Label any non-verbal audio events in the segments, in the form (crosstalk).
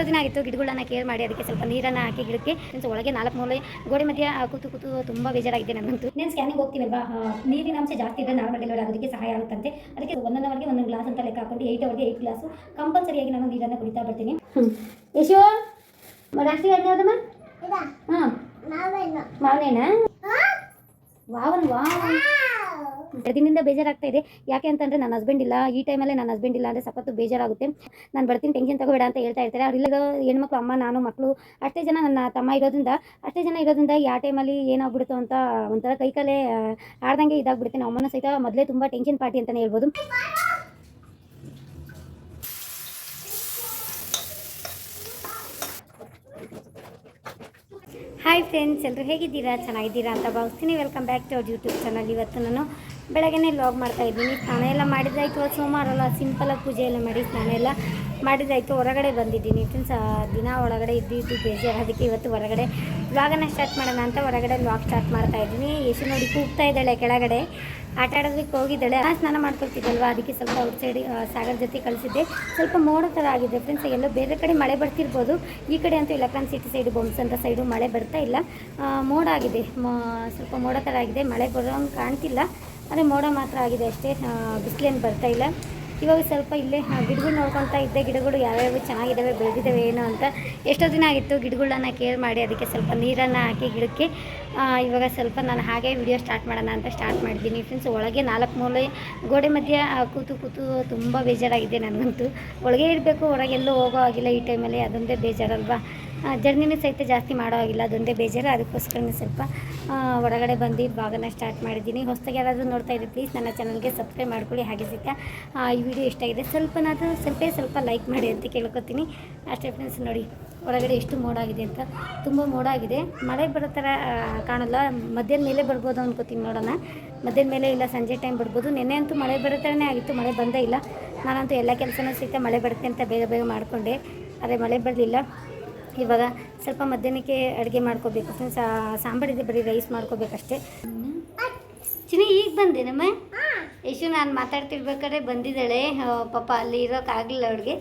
ಎಷ್ಟೋ ದಿನ ಆಗಿತ್ತು ಗಿಡಗಳನ್ನ ಕೇರ್ ಮಾಡಿ ಅದಕ್ಕೆ ಸ್ವಲ್ಪ ನೀರನ್ನು ಹಾಕಿ ಗಿಡಕ್ಕೆ. ಒಳಗೆ ನಾಲ್ಕು ಮೂಲೆ ಗೋಡೆ ಮಧ್ಯ ಕೂತು ಕೂತು ತುಂಬ ಬೇಜಾರಾಗಿದೆ ನನಗಂತೂ ನೀನ್ ಸ್ಕ್ಯಾನಿಂಗ್ ಹೋಗ್ತೀವಲ್ವಾ ನೀರಿನ ಅಂಶ ಜಾಸ್ತಿ ಇದ್ದರೆ ನಾರ್ಮಲ್ ಡೆಲಿವರಿ ಆಗೋದಕ್ಕೆ ಸಹಾಯ ಆಗುತ್ತಂತೆ. ಅದಕ್ಕೆ ಒಂದೊಂದು ಅವರಿಗೆ ಒಂದೊಂದು ಗ್ಲಾಸ್ ಅಂತ ಲೆಕ್ಕ ಹಾಕೊಂಡು ಏಟ್ ಅವರ್ಗೆ ಏಯ್ಟ್ ಗ್ಲಾಸು ಕಂಪಲ್ಸರಿಯಾಗಿ ನಾನು ನೀರನ್ನು ಕುಡಿತಾ ಬರ್ತೀನಿ. ಯಶೋ ರಾಷ್ಟ್ರೀಯ ಹಣ್ಣು. ಯಾವ್ದಮ್ಮ ಹಾಂ? ಮಾವನೇನಾ ವಾವನ್ ವಾವ್ ದಿನದಿಂದ ಬೇಜಾರಾಗ್ತಾ ಇದೆ. ಯಾಕೆ ಅಂತಂದ್ರೆ ನನ್ನ ಹಸ್ಬೆಂಡ್ ಇಲ್ಲ. ಈ ಟೈಮಲ್ಲೇ ನನ್ನ ಹಸ್ಬೆಂಡ್ ಇಲ್ಲ ಅಂದರೆ ಸಖತ್ತು ಬೇಜಾರಾಗುತ್ತೆ. ನಾನು ಬರ್ತೀನಿ ಟೆನ್ಷನ್ ತಗೋಬೇಡ ಅಂತ ಹೇಳ್ತಾ ಇರ್ತಾರೆ. ಅವ್ರು ಇಲ್ಲದ ಹೆಣ್ಮಕ್ಳು, ಅಮ್ಮ, ನಾನು ಮಕ್ಕಳು ಅಷ್ಟೇ ಜನ ನನ್ನ ತಮ್ಮ ಇರೋದ್ರಿಂದ, ಅಷ್ಟೇ ಜನ ಇರೋದ್ರಿಂದ ಯಾವ ಟೈಮಲ್ಲಿ ಏನಾಗ್ಬಿಡುತ್ತೋ ಅಂತ ಒಂಥರ ಕೈಕಾಲೇ ಆಡ್ದಂಗೆ ಇದಾಗ್ಬಿಡುತ್ತೆ. ನಮ್ಮ ಅಮ್ಮನ ಸಹಿತ ಮೊದಲೇ ತುಂಬ ಟೆನ್ಷನ್ ಪಾರ್ಟಿ ಅಂತಲೇ ಹೇಳ್ಬೋದು. ಹಾಯ್ ಫ್ರೆಂಡ್ಸ್ ಎಲ್ಲರೂ ಹೇಗಿದ್ದೀರಾ? ಚೆನ್ನಾಗಿದ್ದೀರಾ ಅಂತ ಭಾವಿಸ್ತೀನಿ. ವೆಲ್ಕಮ್ ಬ್ಯಾಕ್ ಟು ಅವ್ರ ಯೂಟ್ಯೂಬ್ ಚಾನಲ್ ಇವತ್ತು ನಾನು ಬೆಳಗ್ಗೆನೇ ಲಾಗ್ ಮಾಡ್ತಾ ಇದ್ದೀನಿ. ಸ್ನಾನ ಎಲ್ಲ ಮಾಡಿದ್ದಾಯ್ತು. ಅಲ್ಲ ಸಿಂಪಲಾಗಿ ಪೂಜೆ ಎಲ್ಲ ಮಾಡಿ ಸ್ನಾನ ಎಲ್ಲ ಮಾಡಿದ್ದಾಯ್ತು. ಹೊರಗಡೆ ಬಂದಿದ್ದೀನಿ. ಫ್ರೆಂಡ್ಸ್ ದಿನ ಒಳಗಡೆ ಇದ್ದಿದ್ದು ಬೇಜಾರು ಅದಕ್ಕೆ ಇವತ್ತು ಹೊರಗಡೆ ವ್ಲಾಗನ್ನು ಸ್ಟಾರ್ಟ್ ಮಾಡೋಣ ಅಂತ ಹೊರಗಡೆ ವ್ಲಾಗ್ ಸ್ಟಾರ್ಟ್ ಮಾಡ್ತಾ ಇದ್ದೀನಿ. ಯಶು ನೋಡಿ ಕೂಗ್ತಾ ಇದ್ದಾಳೆ ಕೆಳಗಡೆ. ಆಟ ಆಡೋದಕ್ಕೆ ಹೋಗಿದ್ದಾಳೆ. ಆ ಸ್ನಾನ ಮಾಡ್ಕೊಳ್ತಿದ್ದಲ್ವ? ಅದಕ್ಕೆ ಸ್ವಲ್ಪ ಔಟ್ ಸೈಡ್ ಸಾಗರ್ ಜೊತೆ ಕಳಿಸಿದ್ದೆ. ಸ್ವಲ್ಪ ಮೋಡ ಥರ ಆಗಿದೆ ಫ್ರೆಂಡ್ಸ್ ಎಲ್ಲೋ ಬೇರೆ ಕಡೆ ಮಳೆ ಬರ್ತಿರ್ಬೋದು. ಈ ಕಡೆ ಅಂತೂ ಎಲೆಕ್ಟ್ರಾನ್ ಸಿಟಿ ಸೈಡು ಅಂತ ಸೈಡು ಮಳೆ ಬರ್ತಾ ಇಲ್ಲ. ಮೋಡ ಆಗಿದೆ. ಸ್ವಲ್ಪ ಮೋಡ ಥರ ಆಗಿದೆ. ಮಳೆ ಬರೋಂಗೆ ಕಾಣ್ತಿಲ್ಲ. ಅದೇ ಮೋಡ ಮಾತ್ರ ಆಗಿದೆ ಅಷ್ಟೇ. ಬಿಸಿಲೇನು ಬರ್ತಾ ಇಲ್ಲ. ಇವಾಗ ಸ್ವಲ್ಪ ಇಲ್ಲೇ ಗಿಡಗಳು ನೋಡ್ಕೊತಾ ಇದ್ದೆ. ಗಿಡಗಳು ಯಾವ್ಯಾವ ಚೆನ್ನಾಗಿದ್ದಾವೆ ಬೆಳೆದಿದ್ದಾವೆ ಏನು ಅಂತ. ಎಷ್ಟೋ ದಿನ ಆಗಿತ್ತು ಗಿಡಗಳನ್ನ ಕೇರ್ ಮಾಡಿ ಅದಕ್ಕೆ ಸ್ವಲ್ಪ ನೀರನ್ನು ಹಾಕಿ ಗಿಡಕ್ಕೆ. ಇವಾಗ ಸ್ವಲ್ಪ ನಾನು ಹಾಗೆ ವಿಡಿಯೋ ಸ್ಟಾರ್ಟ್ ಮಾಡೋಣ ಅಂತ ಸ್ಟಾರ್ಟ್ ಮಾಡಿದ್ದೀನಿ. ಫ್ರೆಂಡ್ಸ್ ಒಳಗೆ ನಾಲ್ಕು ಮೂಲೆ ಗೋಡೆ ಮಧ್ಯೆ ಕೂತು ಕೂತು ತುಂಬ ಬೇಜಾರಾಗಿದೆ ನನಗಂತೂ. ಒಳಗೆ ಇರಬೇಕು, ಹೊರಗೆಲ್ಲೂ ಹೋಗೋ ಆಗಿಲ್ಲ ಈ ಟೈಮಲ್ಲಿ ಅದೊಂದೇ ಬೇಜಾರಲ್ವಾ? ಜರ್ನಿನೂ ಸಹಿತ ಜಾಸ್ತಿ ಮಾಡೋ ಆಗಿಲ್ಲ ಅದೊಂದೇ ಬೇಜಾರು. ಅದಕ್ಕೋಸ್ಕರನೇ ಸ್ವಲ್ಪ ಹೊರಗಡೆ ಬಂದು ಭಾಗನ ಸ್ಟಾರ್ಟ್ ಮಾಡಿದ್ದೀನಿ. ಹೊಸದಾಗಿ ಯಾರಾದರೂ ನೋಡ್ತಾ ಇದ್ರೆ ಪ್ಲೀಸ್ ನನ್ನ ಚಾನಲ್ಗೆ ಸಬ್ಸ್ಕ್ರೈಬ್ ಮಾಡ್ಕೊಳ್ಳಿ. ಹಾಗೆ ಸಹಿತ ಈ ವಿಡಿಯೋ ಇಷ್ಟ ಆಗಿದೆ ಸ್ವಲ್ಪನಾದರೂ ಸ್ವಲ್ಪ ಸ್ವಲ್ಪ ಲೈಕ್ ಮಾಡಿ ಅಂತ ಕೇಳ್ಕೊತೀನಿ. ಅಷ್ಟೇ ಫ್ರೆಂಡ್ಸ್ ನೋಡಿ, ಹೊರಗಡೆ ಎಷ್ಟು ಮೋಡ ಆಗಿದೆ ಅಂತ. ತುಂಬ ಮೋಡ ಆಗಿದೆ. ಮಳೆ ಬರೋ ಥರ ಕಾಣಲ್ಲ. ಮಧ್ಯಾಹ್ನ ಮೇಲೆ ಬರ್ಬೋದು ಅನ್ಕೋತೀನಿ ನೋಡೋಣ. ಮಧ್ಯಾಹ್ನ ಮೇಲೆ ಇಲ್ಲ, ಸಂಜೆ ಟೈಮ್ ಬರ್ಬೋದು. ನಿನ್ನೆ ಅಂತೂ ಮಳೆ ಬರೋ ಥರನೇ ಆಗಿತ್ತು. ಮಳೆ ಬಂದೇ ಇಲ್ಲ. ನಾನಂತೂ ಎಲ್ಲ ಕೆಲಸನೂ ಸಹಿತ ಮಳೆ ಬರುತ್ತೆ ಅಂತ ಬೇಗ ಬೇಗ ಮಾಡಿಕೊಂಡೆ. ಆದರೆ ಮಳೆ ಬರಲಿಲ್ಲ. ಇವಾಗ ಸ್ವಲ್ಪ ಮಧ್ಯಾಹ್ನಕ್ಕೆ ಅಡುಗೆ ಮಾಡ್ಕೋಬೇಕು. ಸಾಂಬಾರಿದೆ ಬರೀ ರೈಸ್ ಮಾಡ್ಕೋಬೇಕಷ್ಟೇ. ಚಿನಿ ಈಗ ಬಂದೆ ನಮ್ಮ? ಯಶು, ನಾನು ಮಾತಾಡ್ತಿರ್ಬೇಕಾದ್ರೆ ಬಂದಿದ್ದಾಳೆ. ಪಾಪ ಅಲ್ಲಿ ಇರೋಕ್ಕಾಗಲಿಲ್ಲ ಅವ್ಳಿಗೆ.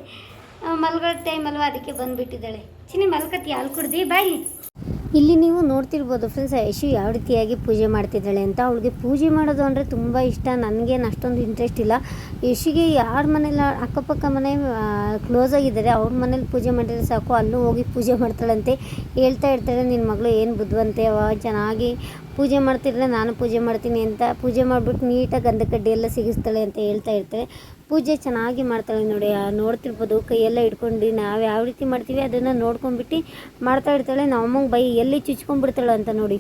ಮಲ್ಗೋ ಟೈಮ್ ಅಲ್ವಾ, ಅದಕ್ಕೆ ಬಂದುಬಿಟ್ಟಿದ್ದಾಳೆ. ಚಿನಿ ಮಲ್ಕತ್ತಿ ಹಾಲು ಕುಡ್ದು ಬಾಯಿ ಇಲ್ಲಿ ನೀವು ನೋಡ್ತಿರ್ಬೋದು ಫ್ರೆಂಡ್ಸ್ ಯಶು ಯಾವ ರೀತಿಯಾಗಿ ಪೂಜೆ ಮಾಡ್ತಿದ್ದಾಳೆ ಅಂತ. ಅವಳಿಗೆ ಪೂಜೆ ಮಾಡೋದು ಅಂದರೆ ತುಂಬ ಇಷ್ಟ. ನನಗೇನು ಅಷ್ಟೊಂದು ಇಂಟ್ರೆಸ್ಟ್ ಇಲ್ಲ. ಯಶುಗೆ ಯಾರ ಮನೇಲಿ ಅಕ್ಕಪಕ್ಕ ಮನೆ ಕ್ಲೋಸ್ ಆಗಿದ್ದಾರೆ, ಅವ್ರ ಮನೇಲಿ ಪೂಜೆ ಮಾಡಿದರೆ ಸಾಕು. ಅಲ್ಲೂ ಹೋಗಿ ಪೂಜೆ ಮಾಡ್ತಾಳಂತೆ. ಹೇಳ್ತಾ ಇರ್ತಾಳೆ ನಿನ್ನ ಮಗಳು ಏನು ಬುದ್ಧಿವಂತೆ? ಚೆನ್ನಾಗಿ ಪೂಜೆ ಮಾಡ್ತಿದ್ರೆ ನಾನು ಪೂಜೆ ಮಾಡ್ತೀನಿ ಅಂತ. ಪೂಜೆ ಮಾಡಿಬಿಟ್ಟು ನೀಟಾಗಿ ಗಂಧ ಕಡ್ಡಿ ಎಲ್ಲ ಸಿಗಿಸ್ತಾಳೆ ಅಂತ ಹೇಳ್ತಾ ಇರ್ತಾರೆ ಪೂಜೆ ಚೆನ್ನಾಗಿ ಮಾಡ್ತಾಳೆ ನೋಡಿ ನೋಡ್ತಿರ್ಬೋದು, ಕೈಯೆಲ್ಲ ಇಟ್ಕೊಂಡು ನಾವು ಯಾವ ರೀತಿ ಮಾಡ್ತೀವಿ ಅದನ್ನು ನೋಡ್ಕೊಂಡ್ಬಿಟ್ಟು ಮಾಡ್ತಾ ಇರ್ತಾಳೆ. ನಮ್ಮಂಗೆ ಬೈ ಎಲ್ಲಿ ಚುಚ್ಕೊಂಡ್ಬಿಡ್ತಾಳೆ ಅಂತ ನೋಡಿ.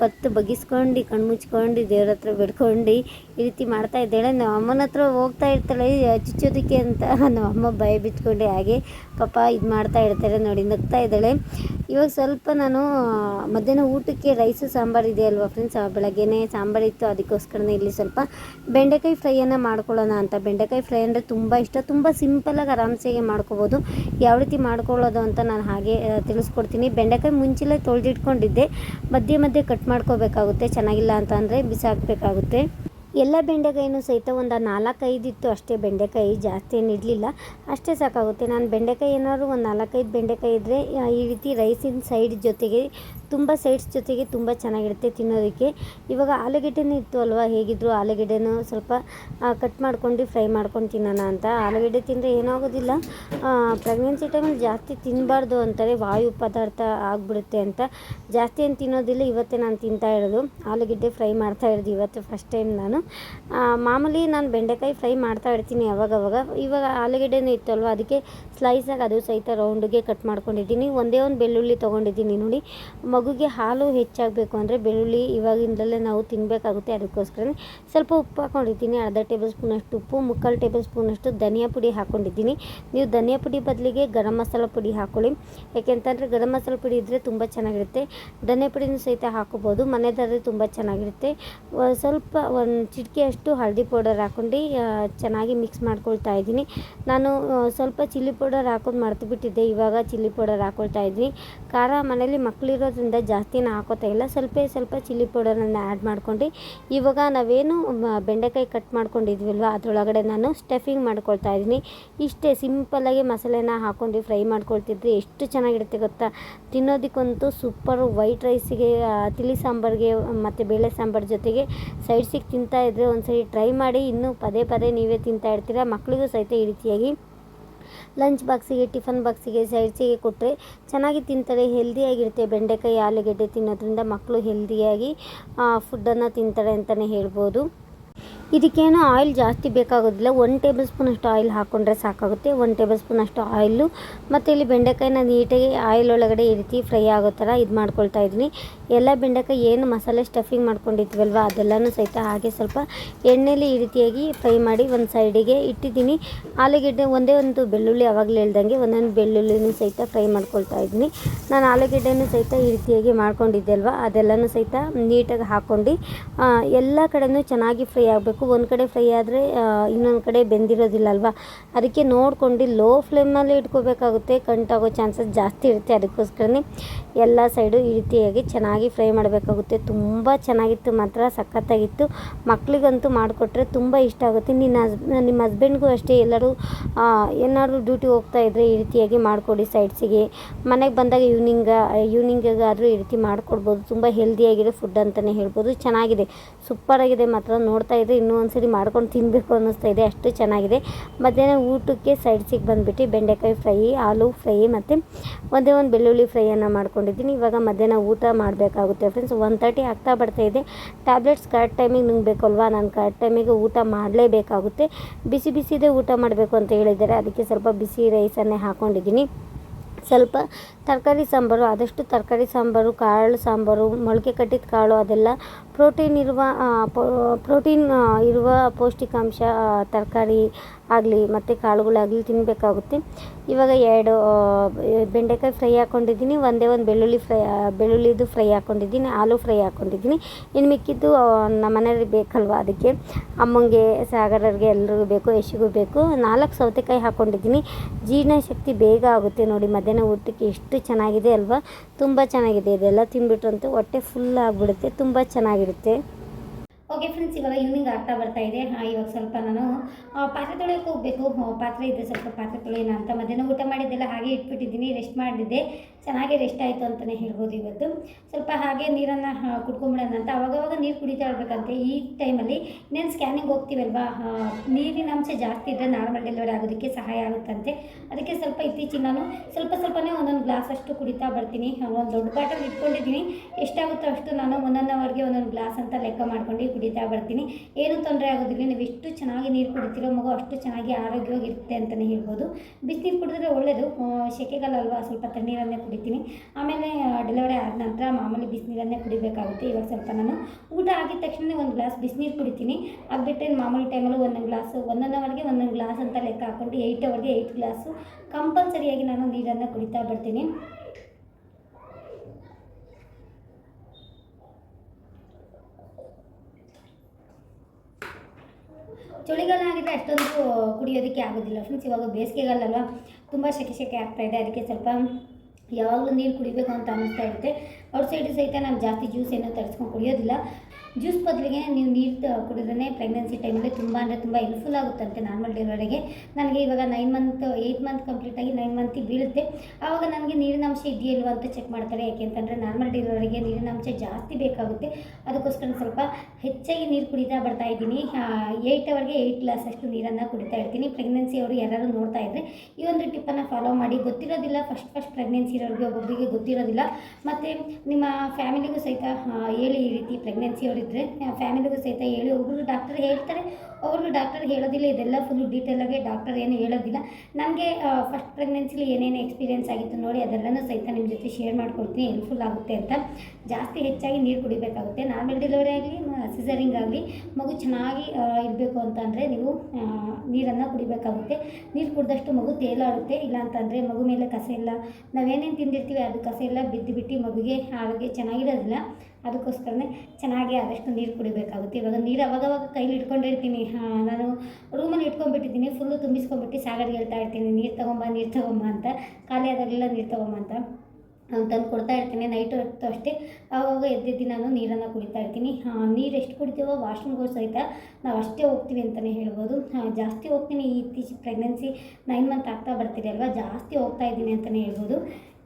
ಕತ್ತು ಬಗ್ಗಿಸ್ಕೊಂಡು, ಕಣ್ಣು ಮುಚ್ಕೊಂಡು, ದೇವ್ರ ಹತ್ರ ಬಿಡ್ಕೊಂಡು ಈ ರೀತಿ ಮಾಡ್ತಾ ಇದ್ದಾಳೆ. ನಮ್ಮ ಅಮ್ಮನ ಹತ್ರ ಹೋಗ್ತಾ ಇರ್ತಾಳೆ, ಚುಚ್ಚೋದಕ್ಕೆ ಅಂತ. ನಮ್ಮ ಅಮ್ಮ ಭಯ ಬಿಚ್ಕೊಂಡು ಹಾಗೆ ಪಾಪ ಇದು ಮಾಡ್ತಾ ಇರ್ತಾರೆ ನೋಡಿ, ನಗ್ತಾ ಇದ್ದಾಳೆ. ಇವಾಗ ಸ್ವಲ್ಪ ನಾನು, ಮಧ್ಯಾಹ್ನ ಊಟಕ್ಕೆ ರೈಸು ಸಾಂಬಾರು ಇದೆ ಅಲ್ವಾ ಫ್ರೆಂಡ್ಸ್ ಬೆಳಗ್ಗೆನೇ ಸಾಂಬಾರು ಇತ್ತು, ಅದಕ್ಕೋಸ್ಕರನೇ ಇಲ್ಲಿ ಸ್ವಲ್ಪ ಬೆಂಡೆಕಾಯಿ ಫ್ರೈಯನ್ನು ಮಾಡ್ಕೊಳ್ಳೋಣ ಅಂತ. ಬೆಂಡೆಕಾಯಿ ಫ್ರೈ ಅಂದರೆ ತುಂಬ ಇಷ್ಟ. ತುಂಬ ಸಿಂಪಲಾಗಿ ಆರಾಮ್ಸೆಗೆ ಮಾಡ್ಕೋಬೋದು. ಯಾವ ರೀತಿ ಮಾಡ್ಕೊಳ್ಳೋದು ಅಂತ ನಾನು ಹಾಗೆ ತಿಳಿಸ್ಕೊಡ್ತೀನಿ. ಬೆಂಡೆಕಾಯಿ ಮುಂಚೆಲೇ ತೊಳೆದಿಟ್ಕೊಂಡಿದ್ದೆ. ಮಧ್ಯೆ ಮಧ್ಯೆ ಕಟ್ ಮಾಡ್ಕೋಬೇಕಾಗುತ್ತೆ. ಚೆನ್ನಾಗಿಲ್ಲ ಅಂತ ಅಂದರೆ ಬಿಸಾಕಬೇಕಾಗುತ್ತೆ. ಎಲ್ಲ ಬೆಂಡೆಕಾಯಿನೂ ಸಹಿತ ಒಂದು ನಾಲ್ಕೈದು ಇತ್ತು ಅಷ್ಟೇ. ಬೆಂಡೆಕಾಯಿ ಜಾಸ್ತಿ ಏನು ಇರಲಿಲ್ಲ ಅಷ್ಟೇ ಸಾಕಾಗುತ್ತೆ. ನಾನು ಬೆಂಡೆಕಾಯಿ ಏನಾದ್ರು ಒಂದು ನಾಲ್ಕೈದು ಬೆಂಡೆಕಾಯಿ ಇದ್ದರೆ ಈ ರೀತಿ ರೈಸಿನ ಸೈಡ್ ಜೊತೆಗೆ ತುಂಬ ಸೈಡ್ಸ್ ಜೊತೆಗೆ ತುಂಬ ಚೆನ್ನಾಗಿರುತ್ತೆ ತಿನ್ನೋದಕ್ಕೆ. ಇವಾಗ ಆಲೂಗೆಡ್ಡೆನೂ ಇತ್ತು ಅಲ್ವಾ? ಹೇಗಿದ್ರು ಆಲೂಗೆಡ್ಡೆನೂ ಸ್ವಲ್ಪ ಕಟ್ ಮಾಡ್ಕೊಂಡು ಫ್ರೈ ಮಾಡ್ಕೊಂಡು ತಿನ್ನೋಣ ಅಂತ. ಆಲೂಗೆಡ್ಡೆ ತಿಂದರೆ ಏನಾಗೋದಿಲ್ಲ. ಪ್ರೆಗ್ನೆನ್ಸಿ ಟೈಮಲ್ಲಿ ಜಾಸ್ತಿ ತಿನ್ನಬಾರ್ದು ಅಂತಾರೆ. ವಾಯು ಪದಾರ್ಥ ಆಗಿಬಿಡುತ್ತೆ ಅಂತ. ಜಾಸ್ತಿ ಏನು ತಿನ್ನೋದಿಲ್ಲ. ಇವತ್ತೇ ನಾನು ತಿಂತಾ ಇರೋದು. ಆಲೂಗೆಡ್ಡೆ ಫ್ರೈ ಮಾಡ್ತಾ ಇರೋದು ಇವತ್ತು ಫಸ್ಟ್ ಟೈಮ್ ನಾನು. ಮಾಮೂಲಿ ನಾನು ಬೆಂಡೆಕಾಯಿ ಫ್ರೈ ಮಾಡ್ತಾ ಇರ್ತೀನಿ ಅವಾಗವಾಗ. ಇವಾಗ ಆಲೂಗೆಡ್ಡೆನೂ ಇತ್ತು ಅಲ್ವಾ? ಅದಕ್ಕೆ ಸ್ಲೈಸಾಗಿ ಅದು ಸಹಿತ ರೌಂಡಿಗೆ ಕಟ್ ಮಾಡ್ಕೊಂಡಿದ್ದೀನಿ. ಒಂದೇ ಒಂದು ಬೆಳ್ಳುಳ್ಳಿ ತೊಗೊಂಡಿದ್ದೀನಿ ನೋಡಿ. ಮಗುಗೆ ಹಾಲು ಹೆಚ್ಚಾಗಬೇಕು ಅಂದರೆ ಬೆಳ್ಳುಳ್ಳಿ ಇವಾಗಿಂದಲೇ ನಾವು ತಿನ್ನಬೇಕಾಗುತ್ತೆ ಅದಕ್ಕೋಸ್ಕರ ಸ್ವಲ್ಪ ಉಪ್ಪು ಹಾಕೊಂಡಿದ್ದೀನಿ, ಅರ್ಧ ಟೇಬಲ್ ಸ್ಪೂನಷ್ಟು ಉಪ್ಪು, ಮುಕ್ಕಾಲು ಟೇಬಲ್ ಸ್ಪೂನಷ್ಟು ಧನಿಯಾ ಪುಡಿ ಹಾಕ್ಕೊಂಡಿದ್ದೀನಿ ನೀವು ಧನಿಯಾ ಪುಡಿ ಬದಲಿಗೆ ಗರಂ ಮಸಾಲ ಪುಡಿ ಹಾಕ್ಕೊಳ್ಳಿ ಯಾಕೆಂತಂದರೆ ಗರಂ ಮಸಾಲ ಪುಡಿ ಇದ್ದರೆ ತುಂಬ ಚೆನ್ನಾಗಿರುತ್ತೆ. ಧನಿಯಾ ಪುಡಿನೂ ಸಹಿತ ಹಾಕೋಬೋದು ಮನೆದಾದ್ರೆ ತುಂಬ ಚೆನ್ನಾಗಿರುತ್ತೆ. ಸ್ವಲ್ಪ ಒಂದು ಚಿಟಿಕೆಯಷ್ಟು ಹಳದಿ ಪೌಡರ್ ಹಾಕ್ಕೊಂಡು ಚೆನ್ನಾಗಿ ಮಿಕ್ಸ್ ಮಾಡ್ಕೊಳ್ತಾ ಇದ್ದೀನಿ. ನಾನು ಸ್ವಲ್ಪ ಚಿಲ್ಲಿ ಪೌಡರ್ ಪೌಡರ್ ಹಾಕೋದು ಮರ್ತು ಬಿಟ್ಟಿದ್ದೆ. ಇವಾಗ ಚಿಲ್ಲಿ ಪೌಡರ್ ಹಾಕೊಳ್ತಾ ಇದ್ವಿ. ಖಾರ ಮನೇಲಿ ಮಕ್ಕಳಿರೋದ್ರಿಂದ ಜಾಸ್ತಿನ ಹಾಕೋತಾ ಇಲ್ಲ. ಸ್ವಲ್ಪ ಸ್ವಲ್ಪ ಚಿಲ್ಲಿ ಪೌಡರನ್ನು ಆ್ಯಡ್ ಮಾಡ್ಕೊಂಡು ಇವಾಗ ನಾವೇನು ಬೆಂಡೆಕಾಯಿ ಕಟ್ ಮಾಡ್ಕೊಂಡಿದ್ವಿಲ್ವ? ಅದರೊಳಗಡೆ ನಾನು ಸ್ಟಫಿಂಗ್ ಮಾಡ್ಕೊಳ್ತಾ ಇದ್ದೀನಿ ಇಷ್ಟೇ ಸಿಂಪಲ್ಲಾಗಿ ಮಸಾಲೆನ ಹಾಕೊಂಡು ಫ್ರೈ ಮಾಡ್ಕೊಳ್ತಿದ್ರೆ. ಎಷ್ಟು ಚೆನ್ನಾಗಿರುತ್ತೆ ಗೊತ್ತಾ? ತಿನ್ನೋದಕ್ಕಂತೂ ಸೂಪರ್ ವೈಟ್ ರೈಸಿಗೆ ತಿಳಿ ಸಾಂಬಾರಿಗೆ, ಮತ್ತು ಬೇಳೆ ಸಾಂಬಾರು ಜೊತೆಗೆ ಸೈಡ್ಸಿಗೆ ತಿಂತಾ ಇದ್ದರೆ ಒಂದ್ಸರಿ ಟ್ರೈ ಮಾಡಿ. ಇನ್ನೂ ಪದೇ ಪದೇ ನೀವೇ ತಿಂತಾ ಇರ್ತೀರ? ಮಕ್ಕಳಿಗೂ ಸಹಿತ ಈ ರೀತಿಯಾಗಿ ಲಂಚ್ ಬಾಕ್ಸಿಗೆ ಟಿಫನ್ ಬಾಕ್ಸಿಗೆ ಸೈಡ್ಸಿಗೆ ಕೊಟ್ಟರೆ ಚೆನ್ನಾಗಿ ತಿಂತಾರೆ ಹೆಲ್ದಿಯಾಗಿರುತ್ತೆ ಬೆಂಡೆಕಾಯಿ, ಆಲೂಗೆಡ್ಡೆ ತಿನ್ನೋದ್ರಿಂದ ಮಕ್ಕಳು ಹೆಲ್ದಿಯಾಗಿ ಫುಡ್ಡನ್ನು ತಿಂತಾರೆ ಅಂತಲೇ ಹೇಳ್ಬೋದು. ಇದಕ್ಕೇನು ಆಯಿಲ್ ಜಾಸ್ತಿ ಬೇಕಾಗೋದಿಲ್ಲ. ಒಂದು ಟೇಬಲ್ ಸ್ಪೂನ್ ಅಷ್ಟು ಆಯಿಲ್ ಹಾಕ್ಕೊಂಡ್ರೆ ಸಾಕಾಗುತ್ತೆ. ಒನ್ ಟೇಬಲ್ ಸ್ಪೂನ್ ಅಷ್ಟು ಆಯಿಲು ಮತ್ತು ಇಲ್ಲಿ ಬೆಂಡೆಕಾಯಿನ ನೀಟಾಗಿ ಆಯಿಲ್ ಒಳಗಡೆ ಈ ರೀತಿ ಫ್ರೈ ಆಗೋ ಥರ ಇದು ಮಾಡ್ಕೊಳ್ತಾ ಇದ್ದೀನಿ. ಎಲ್ಲ ಬೆಂಡೆಕಾಯಿ ಏನು ಮಸಾಲೆ ಸ್ಟಫಿಂಗ್ ಮಾಡ್ಕೊಂಡಿದ್ವಲ್ವ, ಅದೆಲ್ಲನೂ ಸಹಿತ ಹಾಗೆ ಸ್ವಲ್ಪ ಎಣ್ಣೆಲಿ ಈ ರೀತಿಯಾಗಿ ಫ್ರೈ ಮಾಡಿ ಒಂದು ಸೈಡಿಗೆ ಇಟ್ಟಿದ್ದೀನಿ. ಆಲೂಗೆಡ್ಡೆ ಒಂದೇ ಒಂದು ಬೆಳ್ಳುಳ್ಳಿ ಆವಾಗಲೇ ಹೇಳ್ದಂಗೆ ಒಂದೊಂದು ಬೆಳ್ಳುಳ್ಳಿನೂ ಸಹಿತ ಫ್ರೈ ಮಾಡ್ಕೊಳ್ತಾ ಇದ್ದೀನಿ. ನಾನು ಆಲೂಗೆಡ್ಡೆನೂ ಸಹಿತ ಈ ರೀತಿಯಾಗಿ ಮಾಡ್ಕೊಂಡಿದ್ದೆ ಅಲ್ವಾ, ಅದೆಲ್ಲನೂ ಸಹಿತ ನೀಟಾಗಿ ಹಾಕ್ಕೊಂಡು ಎಲ್ಲ ಕಡೆನೂ ಚೆನ್ನಾಗಿ ಫ್ರೈ ಆಗಬೇಕು ಒಂದು ಕಡೆ ಫ್ರೈ ಆದರೆ ಇನ್ನೊಂದು ಕಡೆ ಬೆಂದಿರೋದಿಲ್ಲ ಅಲ್ವಾ ಅದಕ್ಕೆ ನೋಡ್ಕೊಂಡು ಲೋ ಫ್ಲೇಮಲ್ಲಿ ಇಟ್ಕೋಬೇಕಾಗುತ್ತೆ. ಕಂಟಾಗೋ ಚಾನ್ಸಸ್ ಜಾಸ್ತಿ ಇರುತ್ತೆ ಅದಕ್ಕೋಸ್ಕರನೇ ಎಲ್ಲ ಸೈಡು ಈ ರೀತಿಯಾಗಿ ಚೆನ್ನಾಗಿ ಫ್ರೈ ಮಾಡಬೇಕಾಗುತ್ತೆ. ತುಂಬ ಚೆನ್ನಾಗಿತ್ತು, ಮಾತ್ರ ಸಖತ್ತಾಗಿತ್ತು. ಮಕ್ಕಳಿಗಂತೂ ಮಾಡಿಕೊಟ್ರೆ ತುಂಬ ಇಷ್ಟ ಆಗುತ್ತೆ. ನಿನ್ನ ಹಸ್, ನಿಮ್ಮ ಹಸ್ಬೆಂಡ್ಗೂ ಅಷ್ಟೇ, ಎಲ್ಲರೂ ಏನಾದರೂ ಡ್ಯೂಟಿ ಹೋಗ್ತಾ ಇದ್ದರೆ ಈ ರೀತಿಯಾಗಿ ಮಾಡಿಕೊಡಿ ಸೈಡ್ಸಿಗೆ ಮನೆಗೆ ಬಂದಾಗ ಈವ್ನಿಂಗ ಈವ್ನಿಂಗಿಗಾದರೂ ಈ ರೀತಿ ಮಾಡಿಕೊಡ್ಬೋದು. ತುಂಬ ಹೆಲ್ದಿಯಾಗಿರೋ ಫುಡ್ ಅಂತಲೇ ಹೇಳ್ಬೋದು. ಚೆನ್ನಾಗಿದೆ. ಸೂಪರಾಗಿದೆ ಮಾತ್ರ ನೋಡ್ತಾ ಇದ್ದರೆ ಒಂದ್ಸರಿ ಮಾಡ್ಕೊಂಡು ತಿನ್ನಬೇಕು ಅನ್ನಿಸ್ತಾ ಇದೆ, ಅಷ್ಟು ಚೆನ್ನಾಗಿದೆ. ಮಧ್ಯಾಹ್ನ ಊಟಕ್ಕೆ ಸೈಡ್ಸಿಗೆ ಬಂದುಬಿಟ್ಟು ಬೆಂಡೆಕಾಯಿ ಫ್ರೈ, ಆಲೂ ಫ್ರೈ ಮತ್ತು ಒಂದೇ ಒಂದು ಬೆಳ್ಳುಳ್ಳಿ ಫ್ರೈಯನ್ನು ಮಾಡ್ಕೊಂಡಿದ್ದೀನಿ. ಇವಾಗ ಮಧ್ಯಾಹ್ನ ಊಟ ಮಾಡಬೇಕಾಗುತ್ತೆ ಫ್ರೆಂಡ್ಸ್ ಒನ್ ತರ್ಟಿ ಆಗ್ತಾ ಬರ್ತಾ ಇದೆ. ಟ್ಯಾಬ್ಲೆಟ್ಸ್ ಕರೆಕ್ಟ್ ಟೈಮಿಗೆ ನುಂಗಬೇಕಲ್ವಾ? ನಾನು ಕರೆಕ್ಟ್ ಟೈಮಿಗೆ ಊಟ ಮಾಡಲೇಬೇಕಾಗುತ್ತೆ. ಬಿಸಿ ಬಿಸಿದೇ ಊಟ ಮಾಡಬೇಕು ಅಂತ ಹೇಳಿದ್ದಾರೆ. ಅದಕ್ಕೆ ಸ್ವಲ್ಪ ಬಿಸಿ ರೈಸನ್ನೇ ಹಾಕ್ಕೊಂಡಿದ್ದೀನಿ ಸ್ವಲ್ಪ ತರಕಾರಿ ಸಾಂಬಾರು, ಆದಷ್ಟು ತರಕಾರಿ ಸಾಂಬಾರು, ಕಾಳು ಸಾಂಬಾರು, ಮೊಳಕೆ ಕಟ್ಟಿದ ಕಾಳು, ಅದೆಲ್ಲ ಪ್ರೋಟೀನ್ ಇರುವ ಪ್ರೋಟೀನ್ ಇರುವ ಪೌಷ್ಟಿಕಾಂಶ ತರಕಾರಿ ಆಗಲಿ, ಮತ್ತು ಕಾಳುಗಳಾಗಲಿ ತಿನ್ನಬೇಕಾಗುತ್ತೆ ಇವಾಗ ಎರಡು ಬೆಂಡೆಕಾಯಿ ಫ್ರೈ ಹಾಕ್ಕೊಂಡಿದ್ದೀನಿ ಒಂದೇ ಒಂದು ಬೆಳ್ಳುಳ್ಳಿ ಫ್ರೈ ಬೆಳ್ಳುಳ್ಳಿದು ಫ್ರೈ ಹಾಕ್ಕೊಂಡಿದ್ದೀನಿ ಆಲೂ ಫ್ರೈ ಹಾಕ್ಕೊಂಡಿದ್ದೀನಿ ಇನ್ನು ಮಿಕ್ಕಿದ್ದು ನಮ್ಮ ಮನೆಯವ್ರಿಗೆ ಬೇಕಲ್ವ ಅದಕ್ಕೆ. ಅಮ್ಮಂಗೆ ಸಾಗರರಿಗೆ ಎಲ್ರಿಗೂ ಬೇಕು ಯಶಿಗೂ ಬೇಕು. ನಾಲ್ಕು ಸೌತೆಕಾಯಿ ಹಾಕ್ಕೊಂಡಿದ್ದೀನಿ ಜೀರ್ಣಶಕ್ತಿ ಬೇಗ ಆಗುತ್ತೆ ನೋಡಿ, ಮಧ್ಯಾಹ್ನ ಊಟಕ್ಕೆ ಎಷ್ಟು ಚೆನ್ನಾಗಿದೆ ಅಲ್ವಾ. ತುಂಬ ಚೆನ್ನಾಗಿದೆ, ಇದೆಲ್ಲ ತಿಂದ್ಬಿಟ್ರಂತೂ ಹೊಟ್ಟೆ ಫುಲ್ ಆಗಿಬಿಡುತ್ತೆ, ತುಂಬ ಚೆನ್ನಾಗಿರುತ್ತೆ. ಓಕೆ ಫ್ರೆಂಡ್ಸ್ ಇವಾಗ ಈವ್ನಿಂಗ್ ಆಗ್ತಾ ಬರ್ತಾ ಇದೆ. ಹಾಂ ಇವಾಗ ಸ್ವಲ್ಪ ನಾನು ಪಾತ್ರೆ ತೊಳೆಯೋಕೆ ಹೋಗಬೇಕು. ಪಾತ್ರೆ ಇದೆ ಸ್ವಲ್ಪ ಪಾತ್ರೆ ತೊಳೆಯೋಣ ಅಂತ ಮಧ್ಯಾಹ್ನ ಊಟ ಮಾಡಿದ್ದೆಲ್ಲ ಹಾಗೆ ಇಟ್ಬಿಟ್ಟಿದ್ದೀನಿ ರೆಸ್ಟ್ ಮಾಡಿದ್ದೆ ಚೆನ್ನಾಗಿ ರೆಸ್ಟ್ ಆಯಿತು ಅಂತಲೇ ಹೇಳ್ಬೋದು ಇವತ್ತು. ಸ್ವಲ್ಪ ಹಾಗೆ ನೀರನ್ನು ಕುಡ್ಕೊಂಬಿಡೋಣ ಅಂತ. ಅವಾಗವಾಗ ನೀರು ಕುಡಿತಾ ಇರಬೇಕಂತೆ. ಈ ಟೈಮಲ್ಲಿ ಇನ್ನೇನು ಸ್ಕ್ಯಾನಿಂಗ್ ಹೋಗ್ತೀವಲ್ವಾ? ನೀರಿನ ಅಂಶ ಜಾಸ್ತಿ ಇದ್ದರೆ ನಾರ್ಮಲ್ ಡೆಲಿವರಿ ಆಗೋದಕ್ಕೆ ಸಹಾಯ ಆಗುತ್ತಂತೆ. ಅದಕ್ಕೆ ಸ್ವಲ್ಪ ಇತ್ತೀಚಿಗೆ ನಾನು ಸ್ವಲ್ಪ ಸ್ವಲ್ಪನೇ ಒಂದೊಂದು ಗ್ಲಾಸ್ ಅಷ್ಟು ಕುಡಿತಾ ಬರ್ತೀನಿ. ಒಂದು ದೊಡ್ಡ ಬಾಟಲ್ ಇಟ್ಕೊಂಡಿದ್ದೀನಿ. ಎಷ್ಟಾಗುತ್ತೋ ಅಷ್ಟು ನಾನು ಒಂದೊಂದು ಅವರ್ಗೆ ಒಂದೊಂದು ಗ್ಲಾಸ್ ಅಂತ ಲೆಕ್ಕ ಮಾಡ್ಕೊಂಡು ಕುಡಿತಾ ಬರ್ತೀನಿ. ಏನು ತೊಂದರೆ ಆಗೋದಿಲ್ಲ. ನೀವು ಎಷ್ಟು ಚೆನ್ನಾಗಿ ನೀರು ಕುಡಿತೀರೋ ಮಗು ಅಷ್ಟು ಚೆನ್ನಾಗಿ ಆರೋಗ್ಯವಾಗಿರುತ್ತೆ ಅಂತಲೇ ಹೇಳ್ಬೋದು. ಬಿಸಿನೀರು ಕುಡಿದ್ರೆ ಒಳ್ಳೆಯದು ಸೆಕೆಗಾಲಲ್ವಾ ಸ್ವಲ್ಪ ತಣ್ಣೀರನ್ನೇ ಕುಡಿತೀನಿ ಆಮೇಲೆ ಡೆಲಿವರಿ ಆದ ನಂತರ ಮಾಮೂಲಿ ಬಿಸಿನೀರನ್ನೇ ಕುಡಿಬೇಕಾಗುತ್ತೆ. ಇವಾಗ ಸ್ವಲ್ಪ ನಾನು ಊಟ ಆಗಿದ ತಕ್ಷಣ ಒಂದು ಗ್ಲಾಸ್ ಬಿಸಿನೀರು ಕುಡಿತೀನಿ. ಅದು ಬಿಟ್ಟರೆ ಮಾಮೂಲಿ ಟೈಮಲ್ಲಿ ಒಂದೊಂದು ಗ್ಲಾಸು, ಒಂದೊಂದು ಅವರಿಗೆ ಒಂದೊಂದು ಗ್ಲಾಸ್ ಅಂತ ಲೆಕ್ಕ ಹಾಕ್ಕೊಂಡು ಏಯ್ಟ್ ಅವರ್ಗೆ ಏಯ್ಟ್ ಗ್ಲಾಸು ಕಂಪಲ್ಸರಿಯಾಗಿ ನಾನು ನೀರನ್ನು ಕುಡಿತಾ ಬರ್ತೀನಿ. ಚಳಿಗಾಲ ಆಗಿದ್ರೆ ಅಷ್ಟೊಂದು ಕುಡಿಯೋದಕ್ಕೆ ಆಗೋದಿಲ್ಲ. ಫ್ರೆಂಡ್ಸ್ ಇವಾಗ ಬೇಸಿಗೆಗಾಲಲ್ವ ತುಂಬ ಸೆಕೆ ಸೆಕೆ ಆಗ್ತಾಯಿದೆ ಅದಕ್ಕೆ ಸ್ವಲ್ಪ ಯಾವಾಗಲೂ ನೀರು ಕುಡಿಬೇಕು ಅಂತ ಅನ್ನಿಸ್ತಾ ಇರುತ್ತೆ. ಔಟ್ ಸೈಡ್ ಸಹಿತ ನಾನು ಜಾಸ್ತಿ ಜ್ಯೂಸ್ ಏನೋ ತರಿಸ್ಕೊಂಡು ಕುಡಿಯೋದಿಲ್ಲ. ಜ್ಯೂಸ್ ಬದಲಿಗೆ ನೀವು ನೀರು ಕುಡಿದ್ರೆ ಪ್ರೆಗ್ನೆನ್ಸಿ ಟೈಮಲ್ಲಿ ತುಂಬ ಅಂದರೆ ತುಂಬ ಹೆಲ್ಪ್ಫುಲ್ ಆಗುತ್ತಂತೆ ನಾರ್ಮಲ್ ಡೆಲಿವರಿಗೆ ನನಗೆ ಇವಾಗ ನೈನ್ ಮಂತ್ ಏಯ್ಟ್ ಮಂತ್ ಕಂಪ್ಲೀಟಾಗಿ ನೈನ್ ಮಂತಿಗೆ ಬೀಳುತ್ತೆ. ಆವಾಗ ನನಗೆ ನೀರಿನ ಅಂಶ ಇದೆಯಲ್ವ ಅಂತ ಚೆಕ್ ಮಾಡ್ತಾರೆ. ಯಾಕೆಂತಂದರೆ ನಾರ್ಮಲ್ ಡೆಲಿವರಿಗೆ ನೀರಿನ ಅಂಶ ಜಾಸ್ತಿ ಬೇಕಾಗುತ್ತೆ. ಅದಕ್ಕೋಸ್ಕರ ಸ್ವಲ್ಪ ಹೆಚ್ಚಾಗಿ ನೀರು ಕುಡಿತಾ ಬರ್ತಾ ಇದ್ದೀನಿ. ಏಯ್ಟ್ ಅವರ್ಗೆ ಏಯ್ಟ್ ಗ್ಲಾಸ್ ಅಷ್ಟು ನೀರನ್ನು ಕುಡಿತಾ ಇರ್ತೀನಿ. ಪ್ರೆಗ್ನೆನ್ಸಿ ಅವರು ಯಾರು ನೋಡ್ತಾ ಇದ್ದರೆ ಈ ಒಂದು ಟಿಪ್ಪನ್ನು ಫಾಲೋ ಮಾಡಿ. ಗೊತ್ತಿರೋದಿಲ್ಲ ಫಸ್ಟ್ ಫಸ್ಟ್ ಪ್ರೆಗ್ನೆನ್ಸಿ ಇರೋರಿಗೆ ಒಬ್ಬೊಬ್ಬರಿಗೆ ಗೊತ್ತಿರೋದಿಲ್ಲ. ಮತ್ತು ನಿಮ್ಮ ಫ್ಯಾಮಿಲಿಗೂ ಸಹಿತ ಹೇಳಿ ಈ ರೀತಿ ಪ್ರೆಗ್ನೆನ್ಸಿ ಅವರಿದ್ದರೆ ಫ್ಯಾಮಿಲಿಗೂ ಸಹಿತ ಹೇಳಿ. ಒಬ್ಬರು ಡಾಕ್ಟರ್ ಹೇಳ್ತಾರೆ ಒಬ್ಬರು ಡಾಕ್ಟರ್ ಹೇಳೋದಿಲ್ಲ. ಇದೆಲ್ಲ ಫುಲ್ ಡೀಟೇಲಾಗಿ ಡಾಕ್ಟರ್ ಏನು ಹೇಳೋದಿಲ್ಲ. ನನಗೆ ಫಸ್ಟ್ ಪ್ರೆಗ್ನೆನ್ಸಿಲಿ ಏನೇನು ಎಕ್ಸ್ಪೀರಿಯೆನ್ಸ್ ಆಗಿತ್ತು ನೋಡಿ, ಅದೆಲ್ಲನೂ ಸಹಿತ ನಿಮ್ಮ ಜೊತೆ ಶೇರ್ ಮಾಡ್ಕೊಡ್ತೀನಿ. ಹೆಲ್ಪ್ಫುಲ್ ಆಗುತ್ತೆ ಅಂತ. ಜಾಸ್ತಿ ಹೆಚ್ಚಾಗಿ ನೀರು ಕುಡಿಬೇಕಾಗುತ್ತೆ. ನಾರ್ಮಲ್ ಡೆಲಿವರಿ ಆಗಲಿ ಸಿಸರಿಂಗ್ ಆಗಲಿ, ಮಗು ಚೆನ್ನಾಗಿ ಇರಬೇಕು ಅಂತಂದರೆ ನೀವು ನೀರನ್ನು ಕುಡಿಬೇಕಾಗುತ್ತೆ. ನೀರು ಕುಡಿದಷ್ಟು ಮಗು ತೇಲಾಡುತ್ತೆ. ಇಲ್ಲ ಅಂತಂದರೆ ಮಗು ಮೇಲೆ ಕಸ ಇಲ್ಲ. ನಾವೇನೇನು ತಿಂದಿರ್ತೀವಿ, ಅದು ಕಸ ಎಲ್ಲ ಬಿದ್ದು ಬಿಟ್ಟು ಮಗುಗೆ ಆರೋಗ್ಯ ಚೆನ್ನಾಗಿರೋದಿಲ್ಲ, ಅದಕ್ಕೋಸ್ಕರನೇ ಚೆನ್ನಾಗಿ ಆದಷ್ಟು ನೀರು ಕುಡಿಬೇಕಾಗುತ್ತೆ. ಇವಾಗ ನೀರು ಅವಾಗವಾಗ ಕೈಲಿ ಇಟ್ಕೊಂಡಿರ್ತೀನಿ. ಹಾಂ, ನಾನು ರೂಮಲ್ಲಿ ಇಟ್ಕೊಂಡ್ಬಿಟ್ಟಿದ್ದೀನಿ ಫುಲ್ಲು ತುಂಬಿಸ್ಕೊಂಡ್ಬಿಟ್ಟು ಸಾಗರ್ಗೆ ಹೇಳ್ತಾ ಇರ್ತೀನಿ. ನೀರು ತೊಗೊಂಬ ನೀರು ತೊಗೊಂಬ ಅಂತ. ಖಾಲಿ ಆದಾಗೆಲ್ಲ ನೀರು ತೊಗೊಂಬ ಅಂತ. ತಂದು ಕೊಡ್ತಾ ಇರ್ತೀನಿ. ನೈಟ್ ಹೊತ್ತು ಅಷ್ಟೇ ಆವಾಗ ಎದ್ದಿದ್ದು ನಾನು ನೀರನ್ನು ಕುಡಿತಾ ಇರ್ತೀನಿ. ನೀರು ಎಷ್ಟು ಕುಡಿತೀವೋ ವಾಶ್ರೂಮ್ಗೂ ಸಹಿತ ನಾವು ಅಷ್ಟೇ ಹೋಗ್ತೀವಿ ಅಂತಲೇ ಹೇಳ್ಬೋದು. ಜಾಸ್ತಿ ಹೋಗ್ತೀನಿ. ಇತ್ತೀಚೆಗೆ ಪ್ರೆಗ್ನೆನ್ಸಿ ನೈನ್ ಮಂತ್ ಆಗ್ತಾ ಬರ್ತೀರಿ ಅಲ್ವಾ? ಜಾಸ್ತಿ ಹೋಗ್ತಾ ಇದ್ದೀನಿ ಅಂತಲೇ ಹೇಳ್ಬೋದು.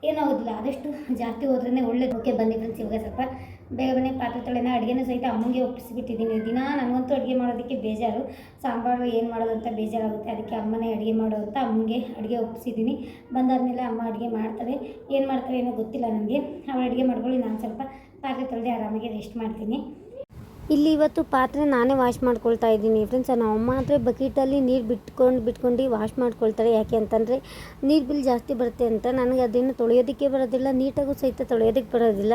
ಏನಾಗೋದಿಲ್ಲ ಆದಷ್ಟು ಜಾಸ್ತಿ ಹೋದ್ರೇ ಒಳ್ಳೆ ಓಕೆ, ಬನ್ನಿ ಫ್ರೆಂಡ್ಸ್ ಇವಾಗ ಸ್ವಲ್ಪ ಬೇಗ ಬನ್ನಿ. ಪಾತ್ರೆ ತೊಳೆನ ಅಡುಗೆನೂ ಸಹಿತ ಅಮ್ಮಂಗೆ ಒಪ್ಪಿಸಿಬಿಟ್ಟಿದ್ದೀನಿ. ದಿನ ನನಗಂತೂ ಅಡುಗೆ ಮಾಡೋದಕ್ಕೆ ಬೇಜಾರು. ಸಾಂಬಾರು ಏನು ಮಾಡೋದು ಅಂತ ಬೇಜಾರಾಗುತ್ತೆ. ಅದಕ್ಕೆ ಅಮ್ಮನೇ ಅಡುಗೆ ಮಾಡೋ ಅಂತ ಅಮ್ಮಂಗೆ ಅಡುಗೆ ಒಪ್ಪಿಸಿದ್ದೀನಿ. ಬಂದಾದಮೇಲೆ ಅಮ್ಮ ಅಡುಗೆ ಮಾಡ್ತಾರೆ. ಏನು ಮಾಡ್ತಾರೆ ಏನೋ ಗೊತ್ತಿಲ್ಲ ನನಗೆ. ಅವಳು ಅಡುಗೆ ಮಾಡ್ಕೊಳ್ಳಿ. ನಾನು ಸ್ವಲ್ಪ ಪಾತ್ರೆ ತೊಳೆದು ಆರಾಮಾಗಿ ರೆಸ್ಟ್ ಮಾಡ್ತೀನಿ. ಇಲ್ಲಿ ಇವತ್ತು ಪಾತ್ರೆ ನಾನೇ ವಾಶ್ ಮಾಡ್ಕೊಳ್ತಾ ಇದ್ದೀನಿ ಫ್ರೆಂಡ್ಸ್ ನಮ್ಮ ಅಮ್ಮ ಹತ್ರ ಬಕೆಟಲ್ಲಿ ನೀರು ಬಿಟ್ಕೊಂಡು ಬಿಟ್ಕೊಂಡು ವಾಶ್ ಮಾಡ್ಕೊಳ್ತಾರೆ. ಯಾಕೆ ಅಂತಂದರೆ ನೀರು ಬಿಲ್ ಜಾಸ್ತಿ ಬರುತ್ತೆ ಅಂತ. ನನಗೆ ಅದನ್ನು ತೊಳೆಯೋದಕ್ಕೆ ಬರೋದಿಲ್ಲ, ನೀಟಾಗೂ ಸಹಿತ ತೊಳೆಯೋದಕ್ಕೆ ಬರೋದಿಲ್ಲ.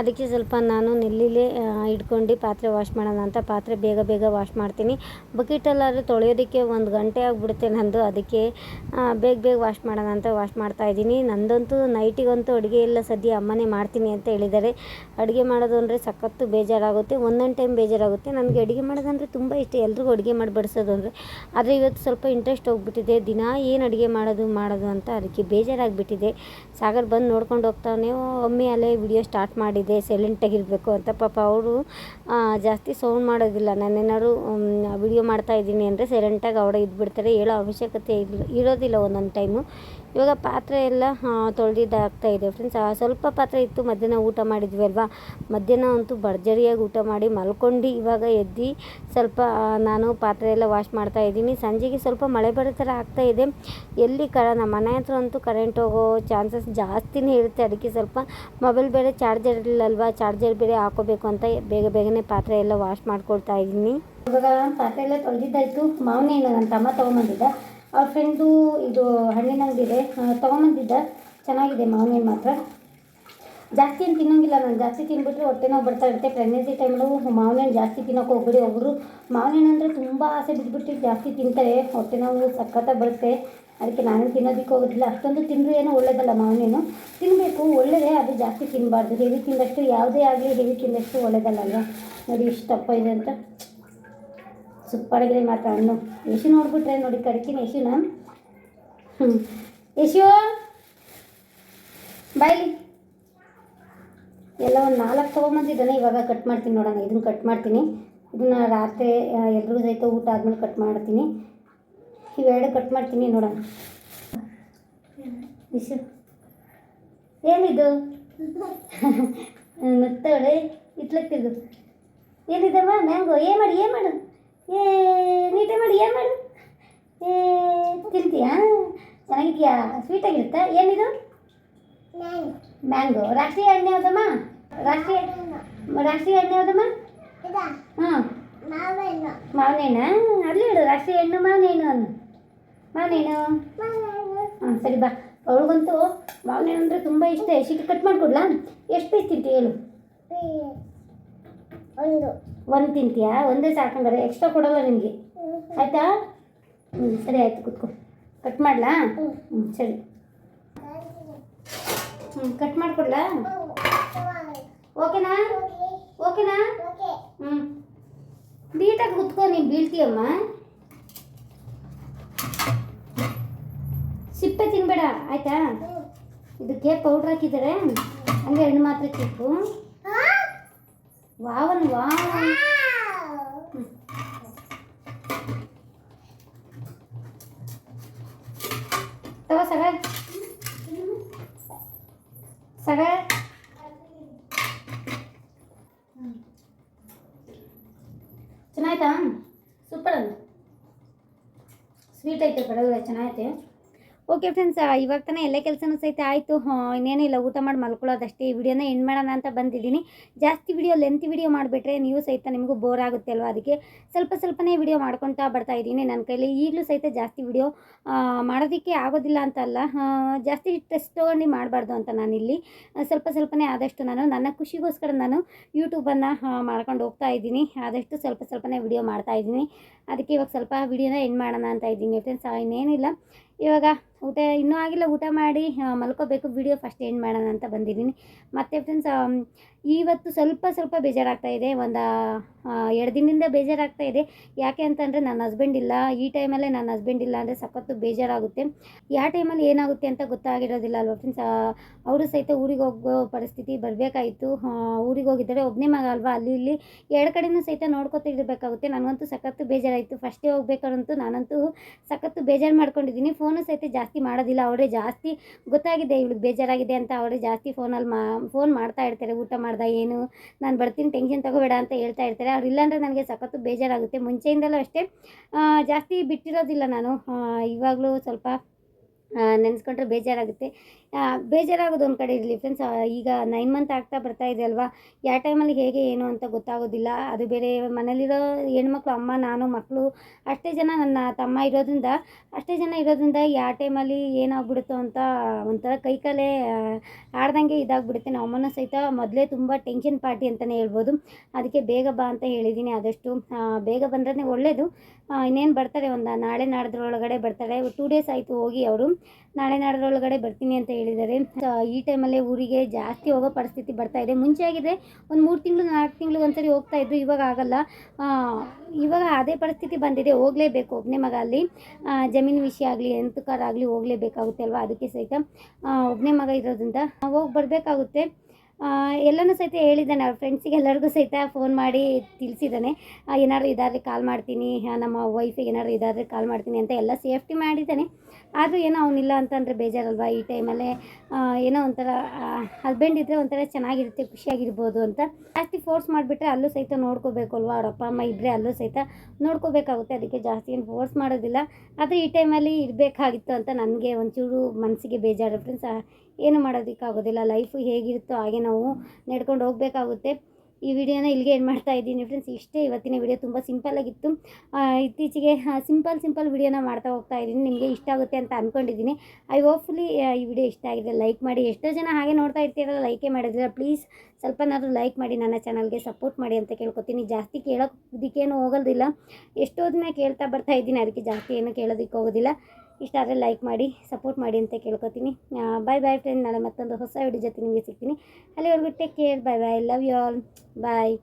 ಅದಕ್ಕೆ ಸ್ವಲ್ಪ ನಾನು ನೆಲ್ಲಿಲೇ ಇಟ್ಕೊಂಡು ಪಾತ್ರೆ ವಾಶ್ ಮಾಡೋಣ ಅಂತ ಪಾತ್ರೆ ಬೇಗ ಬೇಗ ವಾಶ್ ಮಾಡ್ತೀನಿ. ಬಕೆಟಲ್ಲಾದರೆ ತೊಳೆಯೋದಕ್ಕೆ ಒಂದು ಗಂಟೆ ಆಗಿಬಿಡುತ್ತೆ ನಂದು. ಅದಕ್ಕೆ ಬೇಗ ಬೇಗ ವಾಶ್ ಮಾಡೋಣ ಅಂತ ವಾಶ್ ಮಾಡ್ತಾ ಇದ್ದೀನಿ. ನಂದಂತೂ ನೈಟಿಗಂತೂ ಅಡುಗೆ ಎಲ್ಲ ಸದ್ಯ ಅಮ್ಮನೇ ಮಾಡ್ತೀನಿ ಅಂತ ಹೇಳಿದ್ದಾರೆ. ಅಡುಗೆ ಮಾಡೋದು ಅಂದರೆ ಸಖತ್ತು ಬೇಜಾರಾಗುತ್ತೆ. ಒಂದೊಂದು ಟೈಮ್ ಬೇಜಾರಾಗುತ್ತೆ. ನನಗೆ ಅಡುಗೆ ಮಾಡೋದಂದರೆ ತುಂಬ ಇಷ್ಟ. ಎಲ್ರಿಗೂ ಅಡುಗೆ ಮಾಡಿ ಬಡಿಸೋದು ಅಂದರೆ. ಆದರೆ ಇವತ್ತು ಸ್ವಲ್ಪ ಇಂಟ್ರೆಸ್ಟ್ ಹೋಗ್ಬಿಟ್ಟಿದೆ. ದಿನ ಏನು ಅಡುಗೆ ಮಾಡೋದು ಮಾಡೋದು ಅಂತ ಅದಕ್ಕೆ ಬೇಜಾರಾಗಿಬಿಟ್ಟಿದೆ. ಸಾಗರ್ ಬಂದು ನೋಡ್ಕೊಂಡು ಹೋಗ್ತಾವನೆ ಒಮ್ಮೆ ಅಲ್ಲೇ ವಿಡಿಯೋ ಸ್ಟಾರ್ಟ್ ಮಾಡಿದೆ ಸೈಲೆಂಟಾಗಿರಬೇಕು ಅಂತ. ಪಾಪ ಅವರು ಜಾಸ್ತಿ ಸೌಂಡ್ ಮಾಡೋದಿಲ್ಲ. ನಾನೇನಾದ್ರು ವಿಡಿಯೋ ಮಾಡ್ತಾ ಇದ್ದೀನಿ ಅಂದರೆ ಸೈಲೆಂಟಾಗಿ ಇದು ಇದ್ಬಿಡ್ತಾರೆ. ಹೇಳೋ ಅವಶ್ಯಕತೆ ಇಲ್ಲ ಇರೋದಿಲ್ಲ ಒಂದೊಂದು ಟೈಮು ಇವಾಗ ಪಾತ್ರೆ ಎಲ್ಲ ಇದೆ. ಫ್ರೆಂಡ್ಸ್ ಸ್ವಲ್ಪ ಪಾತ್ರೆ ಇತ್ತು. ಮಧ್ಯಾಹ್ನ ಊಟ ಮಾಡಿದ್ವಿ ಅಲ್ವಾ? ಮಧ್ಯಾಹ್ನ ಅಂತೂ ಭರ್ಜರಿಯಾಗಿ ಊಟ ಮಾಡಿ ಮಲ್ಕೊಂಡು ಇವಾಗ ಎದ್ದು ಸ್ವಲ್ಪ ನಾನು ಪಾತ್ರೆ ಎಲ್ಲ ವಾಶ್ ಮಾಡ್ತಾ ಇದ್ದೀನಿ. ಸಂಜೆಗೆ ಸ್ವಲ್ಪ ಮಳೆ ಬರೋ ಥರ ಆಗ್ತಾ ಇದೆ. ಎಲ್ಲಿ ಕ, ನಮ್ಮ ಮನೆ ಹತ್ರ ಅಂತೂ ಕರೆಂಟ್ ಹೋಗೋ ಚಾನ್ಸಸ್ ಜಾಸ್ತಿನೇ ಇರುತ್ತೆ. ಅದಕ್ಕೆ ಸ್ವಲ್ಪ ಮೊಬೈಲ್ ಬೇರೆ ಚಾರ್ಜರ್ ಇರಲಿಲ್ಲಲ್ವಾ ಚಾರ್ಜರ್ ಬೇರೆ ಹಾಕೋಬೇಕು ಅಂತ ಬೇಗ ಬೇಗನೆ ಪಾತ್ರೆ ಎಲ್ಲ ವಾಶ್ ಮಾಡ್ಕೊಳ್ತಾ ಇದ್ದೀನಿ. ಇವಾಗ ಪಾತ್ರೆ ಎಲ್ಲ ತೊಳೆದಿದ್ದಾಯ್ತು. ಮಾವನೇ ನನ್ನ ತಮ್ಮ ತೊಗೊಂಬಂದಿದ್ದ. ಅವ್ರ ಫ್ರೆಂಡು ಇದು ಹಣ್ಣಿನ ಅಂಗಡಿ ಇದೆ ತೊಗೊಂಬಂದಿದ್ದ. ಚೆನ್ನಾಗಿದೆ ಮಾವನೇನು ಮಾತ್ರ. ಜಾಸ್ತಿ ಏನು ತಿನ್ನೋಂಗಿಲ್ಲ ನಾನು. ಜಾಸ್ತಿ ತಿನ್ಬಿಟ್ರೆ ಹೊಟ್ಟೆ ನೋವು ಬರ್ತಾ ಇರುತ್ತೆ. ಪ್ರೆಗ್ನೆನ್ಸಿ ಟೈಮಲ್ಲೂ ಮಾವಿನ ಜಾಸ್ತಿ ತಿನ್ನೋಕೆ ಹೋಗ್ಬಿಡಿ. ಒಬ್ಬರು ಮಾವಿನ ಹಣ್ಣು ಅಂದರೆ ತುಂಬ ಆಸೆ ಬಿದ್ದುಬಿಟ್ಟು ಜಾಸ್ತಿ ತಿಂತಾರೆ. ಹೊಟ್ಟೆ ನೋವು ಸಖತ್ತಾಗಿ ಬರುತ್ತೆ. ಅದಕ್ಕೆ ನಾನು ತಿನ್ನೋದಕ್ಕೆ ಹೋಗೋದಿಲ್ಲ. ಅಷ್ಟೊಂದು ತಿಂದರೂ ಏನೂ ಒಳ್ಳೆಯದಲ್ಲ ಮಾವಿನ ಹಣ್ಣು. ತಿನ್ನಬೇಕು ಒಳ್ಳೆಯದೇ ಅದು ಜಾಸ್ತಿ ತಿನ್ನಬಾರ್ದು ಹೆವಿ ತಿಂದಷ್ಟು ಯಾವುದೇ ಆಗಲಿ ಹೆವಿ ತಿಂದಷ್ಟು ಒಳ್ಳೆಯದಲ್ಲ ಅಲ್ವಾ ನೋಡಿ ಇಷ್ಟು ತಪ್ಪ ಇದೆ ಅಂತ. ಸೂಪರಾಗಿದೆ ಮಾತ್ರ ಹಣ್ಣು. ಯಶು ನೋಡ್ಬಿಟ್ರೆ ನೋಡಿ ಕಡ್ತೀನಿ ಯಶುನ. ಹ್ಞೂ ಯಶು ಬಾಯ್ಲಿ ಎಲ್ಲ ಒಂದು ನಾಲ್ಕು ತೊಗೊಂಬಂದಿದ್ದಾನೆ ಇವಾಗ ಕಟ್ ಮಾಡ್ತೀನಿ ನೋಡೋಣ, ಇದನ್ನು ಕಟ್ ಮಾಡ್ತೀನಿ. ಇದನ್ನ ರಾತ್ರಿ ಎಲ್ರಿಗೂ ಸಹಿತ ಊಟ ಆದ್ಮೇಲೆ ಕಟ್ ಮಾಡ್ತೀನಿ. ಇವೆರಡು ಕಟ್ ಮಾಡ್ತೀನಿ ನೋಡೋಣ. ಇಶು ಏನಿದು? (laughs) ಮತ್ತವಳೆ ಏನಿದೆ ಏನಿದಮ್ಮ, ಮ್ಯಾಂಗೋ, ಏನು ಮಾಡಿ, ಏನು ಮಾಡು? ಏ ನೀಟೇ ಮಾಡಿ, ಏನು ಮಾಡು? ಏ, ತಿಂತೀಯಾ? ಚೆನ್ನಾಗಿದೆಯಾ? ಸ್ವೀಟಾಗಿರುತ್ತಾ ಏನಿದು? ಮ್ಯಾಂಗೋ ರಾಷ್ಟ್ರೀಯ ಹಣ್ಣು ಯಾವುದಮ್ಮ ರಾಷ್ಟ್ರೀಯ ರಾಷ್ಟ್ರೀಯ ಹಣ್ಣು ಯಾವುದಮ್ಮ ಹಾಂ. ಮಾವನೇನಾ ಅಲ್ಲಿ ಇಡು ರಾಷ್ಟ್ರೀಯ ಹಣ್ಣು ಮಾವನೇನು ಅನ್ನು ಮಾವನೇನು ಹಾಂ ಸರಿ ಬಾ. ಅವಳಿಗಂತೂ ಮಾವಿನ ಹಣ್ಣು ಅಂದರೆ ತುಂಬ ಇಷ್ಟ. ಎಷ್ಟಿಗೆ ಕಟ್ ಮಾಡಿಕೊಡ್ಲಾ? ಎಷ್ಟು ಪೀಸ್ ತಿಂತೀಯ ಹೇಳು? ಒಂದು. ಒಂದು ತಿಂತೀಯಾ? ಒಂದೇ ಸಾಕಂಗಾರೆ ಎಕ್ಸ್ಟ್ರಾ ಕೊಡಲ್ಲ ನಿಮಗೆ. ಆಯಿತಾ? ಹ್ಞೂ ಸರಿ ಆಯಿತು ಕುತ್ಕೊ. ಕಟ್ ಮಾಡಲಾ? ಹ್ಞೂ ಸರಿ. ಹ್ಞೂ ಕಟ್ ಮಾಡಿಕೊಡ್ಲಾ? ಓಕೆನಾ? ಓಕೆನಾ? ಹ್ಞೂ ನೀಟಾಗಿ ಕುತ್ಕೋ ನೀನು ಬೀಳ್ತೀಯಮ್ಮ ಸಿಪ್ಪೆ ತಿನ್ಬೇಡ ಆಯ್ತಾ? ಇದಕ್ಕೆ ಪೌಡ್ರ್ ಹಾಕಿದ್ದಾರೆ ಹಂಗೆ ಹಣ್ಣು ಮಾತ್ರ ಚಿಪ್ಪು ವಾವನ್ ವಾವ್ ಸಗ ಚೆನ್ನಾಯ್ತಾ ಸೂಪರ್ ಅಲ್ಲ ಸ್ವೀಟ್ ಐತೆ ಕಡಗಡೆ ಚೆನ್ನಾಗೈತೆ ಓಕೆ ಫ್ರೆಂಡ್ಸ್ ಇವಾಗ ತಾನೇ ಎಲ್ಲ ಕೆಲಸನೂ ಸಹಿತ ಆಯಿತು. ಇನ್ನೇನಿಲ್ಲ ಊಟ ಮಾಡಿ ಮಲ್ಕೊಳ್ಳೋದಷ್ಟೇ. ಈ ವಿಡಿಯೋನ ಎಂಡ್ ಮಾಡೋಣ ಅಂತ ಬಂದಿದ್ದೀನಿ. ಜಾಸ್ತಿ ವಿಡಿಯೋ ಲೆಂತ್ ವಿಡಿಯೋ ಮಾಡಿಬಿಟ್ರೆ ನೀವು ಸಹಿತ ನಿಮಗೂ ಬೋರ್ ಆಗುತ್ತೆ ಅಲ್ವಾ ಅದಕ್ಕೆ? ಸ್ವಲ್ಪ ಸ್ವಲ್ಪನೇ ವಿಡಿಯೋ ಮಾಡ್ಕೊತಾ ಬರ್ತಾ ಇದ್ದೀನಿ ನನ್ನ ಕೈಲಿ. ಈಗಲೂ ಸಹಿತ ಜಾಸ್ತಿ ವಿಡಿಯೋ ಮಾಡೋದಕ್ಕೆ ಆಗೋದಿಲ್ಲ ಅಂತ ಅಲ್ಲ. ಜಾಸ್ತಿ ಟೆಸ್ಟ್ ತೊಗೊಂಡು ಮಾಡಬಾರ್ದು ಅಂತ ನಾನು ಇಲ್ಲಿ ಸ್ವಲ್ಪ ಸ್ವಲ್ಪನೇ ಆದಷ್ಟು ನಾನು, ನನ್ನ ಖುಷಿಗೋಸ್ಕರ ನಾನು ಯೂಟ್ಯೂಬನ್ನು ಮಾಡ್ಕೊಂಡು ಹೋಗ್ತಾ ಇದ್ದೀನಿ. ಆದಷ್ಟು ಸ್ವಲ್ಪ ಸ್ವಲ್ಪನೇ ವಿಡಿಯೋ ಮಾಡ್ತಾ ಇದ್ದೀನಿ. ಅದಕ್ಕೆ ಇವಾಗ ಸ್ವಲ್ಪ ವಿಡಿಯೋನ ಎಂಡ್ ಮಾಡೋಣ ಅಂತ ಇದ್ದೀನಿ ಫ್ರೆಂಡ್ಸ್ ಇನ್ನೇನಿಲ್ಲ. ಇವಾಗ ಊಟ ಇನ್ನೂ ಆಗಿಲ್ಲ, ಊಟ ಮಾಡಿ ಮಲ್ಕೋಬೇಕು ವಿಡಿಯೋ ಫಸ್ಟ್ ಏನು ಮಾಡೋಣ ಅಂತ ಬಂದಿದ್ದೀನಿ. ಮತ್ತು ಫ್ರೆಂಡ್ಸ್ ಇವತ್ತು ಸ್ವಲ್ಪ ಸ್ವಲ್ಪ ಬೇಜಾರಾಗ್ತಾ ಇದೆ, ಒಂದು ಎರಡು ದಿನದಿಂದ ಬೇಜಾರಾಗ್ತಾ ಇದೆ. ಯಾಕೆ ಅಂತಂದರೆ ನನ್ನ ಹಸ್ಬೆಂಡ್ ಇಲ್ಲ, ಈ ಟೈಮಲ್ಲೇ ನನ್ನ ಹಸ್ಬೆಂಡ್ ಇಲ್ಲ ಅಂದರೆ ಸಖತ್ತು ಬೇಜಾರಾಗುತ್ತೆ. ಯಾವ ಟೈಮಲ್ಲಿ ಏನಾಗುತ್ತೆ ಅಂತ ಗೊತ್ತಾಗಿರೋದಿಲ್ಲ ಅಲ್ವಾ ಫ್ರೆಂಡ್ಸ್ ಅವರು ಸಹಿತ ಊರಿಗೆ ಹೋಗೋ ಪರಿಸ್ಥಿತಿ ಬರಬೇಕಾಯಿತು. ಊರಿಗೆ ಹೋಗಿದ್ದಾರೆ ಒಬ್ಬನೇ ಮಗ ಅಲ್ವಾ? ಅಲ್ಲಿ ಇಲ್ಲಿ ಎರಡು ಕಡೆಯೂ ಸಹಿತ ನೋಡ್ಕೊತಾ ಇರಬೇಕಾಗುತ್ತೆ ನನಗಂತೂ ಸಖತ್ತು ಬೇಜಾರಾಯಿತು. ಫಸ್ಟೇ ಹೋಗ್ಬೇಕಾದಂತೂ ನಾನಂತೂ ಸಖತ್ತು ಬೇಜಾರು ಮಾಡ್ಕೊಂಡಿದ್ದೀನಿ. ಫೋನು ಸಹಿತ ಜಾಸ್ತಿ ಮಾಡೋದಿಲ್ಲ. ಅವರೇ ಜಾಸ್ತಿ ಗೊತ್ತಾಗಿದೆ, ಇವಳಿಗೆ ಬೇಜಾರಾಗಿದೆ ಅಂತ ಅವರೇ ಜಾಸ್ತಿ ಫೋನಲ್ಲಿ ಮಾ ಫೋನ್ ಮಾಡ್ತಾ ಇರ್ತಾರೆ, ಊಟ ಮಾಡ್ದ, ಏನು? ನಾನು ಬರ್ತೀನಿ ಟೆನ್ಷನ್ ತಗೋಬೇಡ ಅಂತ ಹೇಳ್ತಾ ಇರ್ತಾರೆ. ಅವ್ರು ಇಲ್ಲಾಂದರೆ ನನಗೆ ಸಖತ್ತು ಬೇಜಾರಾಗುತ್ತೆ. ಮುಂಚೆಯಿಂದಲೂ ಅಷ್ಟೇ ಜಾಸ್ತಿ ಬಿಟ್ಟಿರೋದಿಲ್ಲ ನಾನು. ಇವಾಗಲೂ ಸ್ವಲ್ಪ ನೆನೆಸ್ಕೊಂಡ್ರೆ ಬೇಜಾರಾಗುತ್ತೆ. ಬೇಜಾರಾಗೋದು ಒಂದು ಕಡೆ ಇರಲಿ ಫ್ರೆಂಡ್ಸ್ ಈಗ ನೈನ್ ಮಂತ್ ಆಗ್ತಾ ಬರ್ತಾ ಇದೆ ಅಲ್ವಾ? ಯಾವ ಟೈಮಲ್ಲಿ ಹೇಗೆ, ಏನು ಅಂತ ಗೊತ್ತಾಗೋದಿಲ್ಲ. ಅದು ಬೇರೆ ಮನೇಲಿರೋ ಹೆಣ್ಮಕ್ಳು, ಅಮ್ಮ, ನಾನು ಮಕ್ಕಳು ಅಷ್ಟೇ ಜನ ನನ್ನ ತಮ್ಮ ಇರೋದ್ರಿಂದ, ಅಷ್ಟೇ ಜನ ಇರೋದ್ರಿಂದ ಯಾವ ಟೈಮಲ್ಲಿ ಏನಾಗ್ಬಿಡುತ್ತೋ ಅಂತ ಒಂಥರ ಕೈಕಾಲೇ ಆಡ್ದಂಗೆ ಇದಾಗ್ಬಿಡುತ್ತೆ. ನಮ್ಮ ಅಮ್ಮನ ಸಹಿತ ಮೊದಲೇ ತುಂಬ ಟೆನ್ಷನ್ ಪಾರ್ಟಿ ಅಂತಲೇ ಹೇಳ್ಬೋದು. ಅದಕ್ಕೆ ಬೇಗ ಬಾ ಅಂತ ಹೇಳಿದ್ದೀನಿ ಆದಷ್ಟು. ಬೇಗ ಬಂದ್ರೆ ಒಳ್ಳೆಯದು ಇನ್ನೇನು ಬರ್ತಾರೆ ಒಂದು, ನಾಳೆ ನಾಡ್ದ್ರೊಳಗಡೆ ಬರ್ತಾರೆ. ಟೂ ಡೇಸ್ ಆಯಿತು ಹೋಗಿ ಅವರು. ನಾಳೆ ನಾಡ್ದ್ರೊಳಗಡೆ ಬರ್ತೀನಿ ಅಂತ ಹೇಳಿದ್ದಾರೆ. ಈ ಟೈಮಲ್ಲೇ ಊರಿಗೆ ಜಾಸ್ತಿ ಹೋಗೋ ಪರಿಸ್ಥಿತಿ ಬರ್ತಾ ಇದೆ. ಮುಂಚೆ ಆಗಿದೆ ಒಂದು ಮೂರು ತಿಂಗಳು, ನಾಲ್ಕು ತಿಂಗಳು ಒಂದ್ಸರಿ ಹೋಗ್ತಾ ಇದ್ರು, ಇವಾಗ ಆಗಲ್ಲ. ಇವಾಗ ಅದೇ ಪರಿಸ್ಥಿತಿ ಬಂದಿದೆ. ಹೋಗಲೇಬೇಕು ಒಬ್ಬನೇ ಮಗ ಅಲ್ಲಿ. ಜಮೀನು ವಿಷಯ ಆಗಲಿ ಎಂತಕಾರಾಗಲಿ ಹೋಗಲೇಬೇಕಾಗುತ್ತೆ ಅಲ್ವಾ? ಅದಕ್ಕೆ ಸಹಿತ ಒಬ್ಬನೇ ಮಗ ಇರೋದ್ರಿಂದ ಹೋಗಿ ಬರಬೇಕಾಗುತ್ತೆ. ಎಲ್ಲನೂ ಸಹಿತ ಹೇಳಿದ್ದಾನೆ, ಅವ್ರ ಫ್ರೆಂಡ್ಸಿಗೆ ಎಲ್ಲರಿಗೂ ಸಹಿತ ಫೋನ್ ಮಾಡಿ ತಿಳಿಸಿದ್ದಾನೆ. ಏನಾದ್ರು ಇದಾದರೆ ಕಾಲ್ ಮಾಡ್ತೀನಿ ನಮ್ಮ ವೈಫಿಗೆ ಏನಾದ್ರು ಇದಾದರೆ ಕಾಲ್ ಮಾಡ್ತೀನಿ ಅಂತ ಎಲ್ಲ ಸೇಫ್ಟಿ ಮಾಡಿದ್ದಾನೆ. ಆದರೂ ಏನೋ ಅವನಿಲ್ಲ ಅಂತಂದರೆ ಬೇಜಾರಲ್ವಾ? ಈ ಟೈಮಲ್ಲೇ ಏನೋ ಒಂಥರ ಹಸ್ಬೆಂಡ್ ಇದ್ದರೆ ಒಂಥರ ಚೆನ್ನಾಗಿರುತ್ತೆ, ಖುಷಿಯಾಗಿರ್ಬೋದು ಅಂತ. ಜಾಸ್ತಿ ಫೋರ್ಸ್ ಮಾಡಿಬಿಟ್ರೆ ಅಲ್ಲೂ ಸಹಿತ ನೋಡ್ಕೋಬೇಕು ಅಲ್ವಾ ಅವ್ರ ಅಪ್ಪ, ಅಮ್ಮ ಇದ್ದರೆ ಅಲ್ಲೂ ಸಹಿತ ನೋಡ್ಕೋಬೇಕಾಗುತ್ತೆ. ಅದಕ್ಕೆ ಜಾಸ್ತಿ ಏನು ಫೋರ್ಸ್ ಮಾಡೋದಿಲ್ಲ. ಆದರೆ ಈ ಟೈಮಲ್ಲಿ ಇರಬೇಕಾಗಿತ್ತು ಅಂತ ನನಗೆ ಒಂಚೂರು ಮನಸ್ಸಿಗೆ ಬೇಜಾರು. ಫ್ರೆಂಡ್ಸ್ ಏನು ಮಾಡೋದಕ್ಕಾಗೋದಿಲ್ಲ. ಲೈಫು ಹೇಗಿರುತ್ತೋ ಹಾಗೆ ನಾವು ನಡ್ಕೊಂಡು ಹೋಗಬೇಕಾಗುತ್ತೆ. ಈ ವಿಡಿಯೋನ ಇಲ್ಲಿಗೆ ಏನು ಮಾಡ್ತಾ ಇದ್ದೀನಿ ಫ್ರೆಂಡ್ಸ್ ಇಷ್ಟೇ ಇವತ್ತಿನ ವಿಡಿಯೋ ತುಂಬ ಸಿಂಪಲ್ಲಾಗಿತ್ತು ಇತ್ತೀಚೆಗೆ ಸಿಂಪಲ್ ಸಿಂಪಲ್ ವಿಡಿಯೋನ ಮಾಡ್ತಾ ಹೋಗ್ತಾ ಇದ್ದೀನಿ. ನಿಮಗೆ ಇಷ್ಟ ಆಗುತ್ತೆ ಅಂತ ಅಂದ್ಕೊಂಡಿದ್ದೀನಿ ಐ ಹೋಪ್ಫುಲಿ ಈ ವಿಡಿಯೋ ಇಷ್ಟ ಆಗಿದೆ ಲೈಕ್ ಮಾಡಿ. ಎಷ್ಟೋ ಜನ ಹಾಗೆ ನೋಡ್ತಾ ಇರ್ತೀರಲ್ಲ ಲೈಕೇ ಮಾಡಿದ್ರೆ ಪ್ಲೀಸ್ ಸ್ವಲ್ಪನಾದರೂ ಲೈಕ್ ಮಾಡಿ. ನನ್ನ ಚಾನಲ್ಗೆ ಸಪೋರ್ಟ್ ಮಾಡಿ ಅಂತ ಕೇಳ್ಕೊತೀನಿ. ಜಾಸ್ತಿ ಕೇಳೋದಕ್ಕೇನು ಹೋಗೋದಿಲ್ಲ. ಎಷ್ಟೋ ದಿನ ಕೇಳ್ತಾ ಬರ್ತಾ ಇದ್ದೀನಿ, ಅದಕ್ಕೆ ಜಾಸ್ತಿ ಏನು ಕೇಳೋದಕ್ಕೆ ಹೋಗೋದಿಲ್ಲ. ಇಷ್ಟ ಆದರೆ ಲೈಕ್ ಮಾಡಿ ಸಪೋರ್ಟ್ ಮಾಡಿ ಅಂತ ಕೇಳ್ಕೊತೀನಿ. ಬಾಯ್ ಬಾಯ್ ಫ್ರೆಂಡ್ ನಾಳೆ ಮತ್ತೊಂದು ಹೊಸ ವಿಡಿಯೋ ಜೊತೆ ನಿಮಗೆ ಸಿಗ್ತೀನಿ. ಅಲ್ಲಿವರೆಗೂ take care bye bye love you all bye